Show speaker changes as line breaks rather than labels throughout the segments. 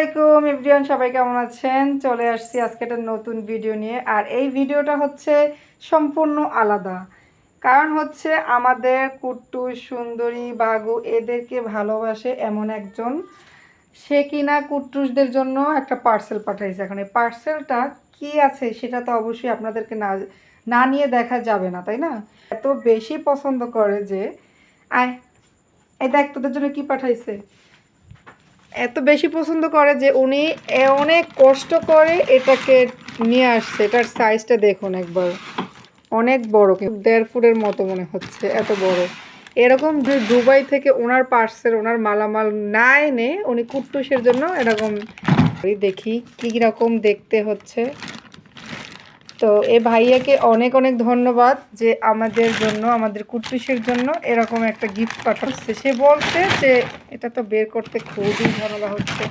আলাইকুম এভরিওয়ান সবাই কেমন আছেন? চলে আসছি আজকে একটা নতুন ভিডিও নিয়ে, আর এই ভিডিওটা হচ্ছে সম্পূর্ণ আলাদা। কারণ হচ্ছে আমাদের কুট্টু, সুন্দরী, বাগু এদেরকে ভালোবাসে এমন একজন। সে কিনা কুট্টুসদের জন্য একটা পার্সেল পাঠাইছে। এখন এই পার্সেলটা কি আছে সেটা তো অবশ্যই আপনাদেরকে না না নিয়ে দেখা যাবে না, তাই না? এত বেশি পছন্দ করে যে, আয়, এই দেখ তোদের জন্য কি পাঠাইছে? এত বেশি পছন্দ করে যে উনি অনেক কষ্ট করে এটাকে নিয়ে আসছে। এটার সাইজটা দেখুন একবার। অনেক বড় দেড় ফুটের মতো মনে হচ্ছে, এত বড়। এরকম দুবাই থেকে ওনার পার্সেল ওনার মালামাল না এনে উনি কুট্টুসের জন্য এরকম দেখি কী রকম দেখতে হচ্ছে। তো এ ভাইয়াকে অনেক অনেক ধন্যবাদ যে আমাদের জন্য, আমাদের কুট্টুসের জন্য এরকম একটা গিফট পাঠাচ্ছে। সে বলছে যে, এটা তো বের করতে খুবই ঝামেলা হচ্ছে।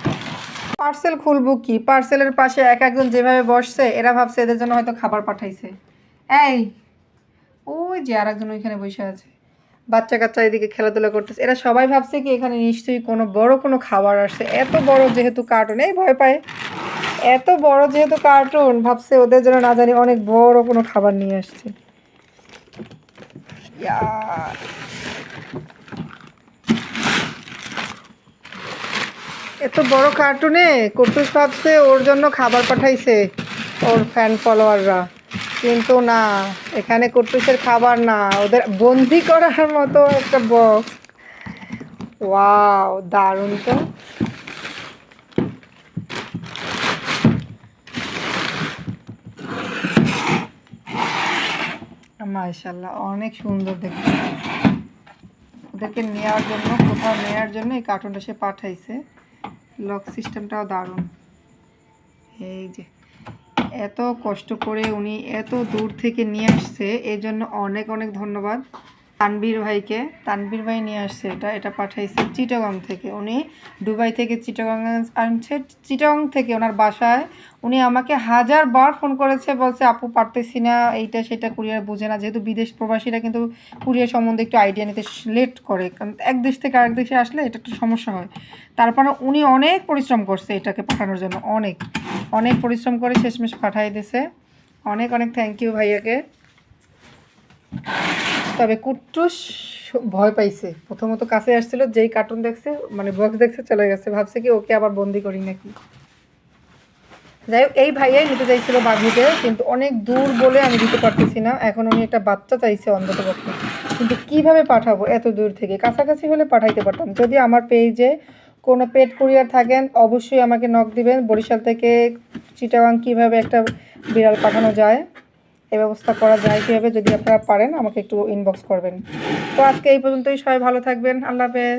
পার্সেল খুলবো কি? পার্সেলের পাশে এক একজন যেভাবে বসছে, এরা ভাবছে এদের জন্য হয়তো খাবার পাঠাইছে। এই, ওই যে আর একজন ওইখানে বসে আছে। বাচ্চা কাচ্চা এদিকে খেলাধুলা করতেছে। এরা সবাই ভাবছে কি, এখানে নিশ্চয়ই কোনো বড় কোনো খাবার আসছে। এত বড় যেহেতু কার্টুন এই ভয় পায়। এত বড় যেহেতু কার্টুন ভাবছে ওদের জন্য না জানি অনেক বড় কোনো খাবার নিয়ে আসছে। এত বড় কার্টুনে কুটুস ভাবছে ওর জন্য খাবার পাঠাইছে ওর ফ্যান ফলোয়াররা কিন্তু না, এখানে কুটুসের খাবার না, ওদের বন্দি করার মতো একটা বক্স ওয়াও দারুণ তো। মাশাল্লাহ অনেক সুন্দর দেখতে। ওদেরকে নেওয়ার জন্য, কোথাও নেওয়ার জন্য এই কার্টুনটা সে পাঠাইছে। লক সিস্টেমটাও দারুণ। এই যে, এত কষ্ট করে উনি এত দূর থেকে নিয়ে আসছে এই জন্য অনেক অনেক ধন্যবাদ। তানবীর ভাইকে তানবীর ভাই নিয়ে আসছে এটা এটা পাঠাইছে চিটাগং থেকে। উনি দুবাই থেকে চিটাগং আনছে। চিটাগং থেকে ওনার বাসায় উনি আমাকে হাজার বার ফোন করেছে, বলছে, আপু, পারতেছি না, এইটা সেটা কুরিয়ার বোঝে না। যেহেতু বিদেশ প্রবাসীরা কিন্তু কুরিয়ার সম্বন্ধে একটু আইডিয়া নিতে লেট করে, কারণ এক দেশ থেকে আরেক দেশে আসলে এটা একটু সমস্যা হয়। তারপরে উনি অনেক পরিশ্রম করছে এটাকে পাঠানোর জন্য, অনেক অনেক পরিশ্রম করে শেষমেশ পাঠাই দিছে। অনেক অনেক থ্যাংক ইউ ভাইয়াকে। তবে কুট্টুস ভয় পাইছে। প্রথমত কাছে আসছিল, যেই কার্টুন দেখছে মানে বক্স দেখছে, চলে গেছে। ভাবছে কি, ওকে আবার বন্দি করি নাকি? যাই হোক এই ভাইয়াই নিতে চাইছিল বাঘুকে, কিন্তু অনেক দূর বলে আমি দিতে পারতেছি না। এখন উনি একটা বাচ্চা চাইছে অন্তত পক্ষে কিন্তু কীভাবে পাঠাবো এত দূর থেকে? কাছাকাছি হলে পাঠাইতে পারতাম। যদি আমার পেজে কোনো পেট কুরিয়ার থাকেন, অবশ্যই আমাকে নক দিবেন। বরিশাল থেকে চিটাগাং কীভাবে একটা বিড়াল পাঠানো যায়? এ ব্যবস্থা করা যায় কীভাবে যদি আপনারা পারেন, আমাকে একটু ইনবক্স করবেন। তো আজকে এই পর্যন্তই, সবাই ভালো থাকবেন, আল্লাহ হাফেজ।